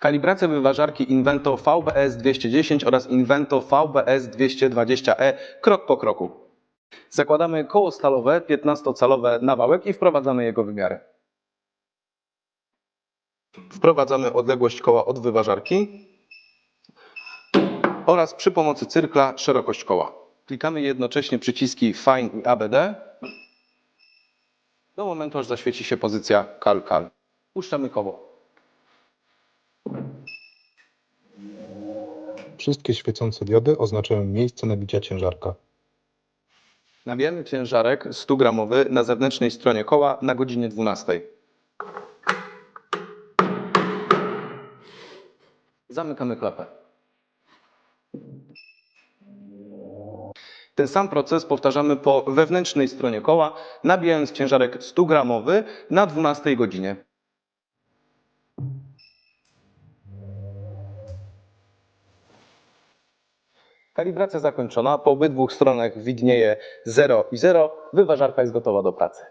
Kalibracja wyważarki Invento VBS 210 oraz Invento VBS 220e E krok po kroku. Zakładamy koło stalowe 15-calowe na wałek i wprowadzamy jego wymiary. Wprowadzamy odległość koła od wyważarki oraz przy pomocy cyrkla szerokość koła. Klikamy jednocześnie przyciski Fine i ABD do momentu, aż zaświeci się pozycja Kal Kal. Puszczamy koło. Wszystkie świecące diody oznaczają miejsce nabicia ciężarka. Nabijamy ciężarek 100 gramowy na zewnętrznej stronie koła na godzinie 12. Zamykamy klapę. Ten sam proces powtarzamy po wewnętrznej stronie koła, nabijając ciężarek 100 gramowy na 12 godzinie. Kalibracja zakończona. Po obydwu stronach widnieje 0 i 0. Wyważarka jest gotowa do pracy.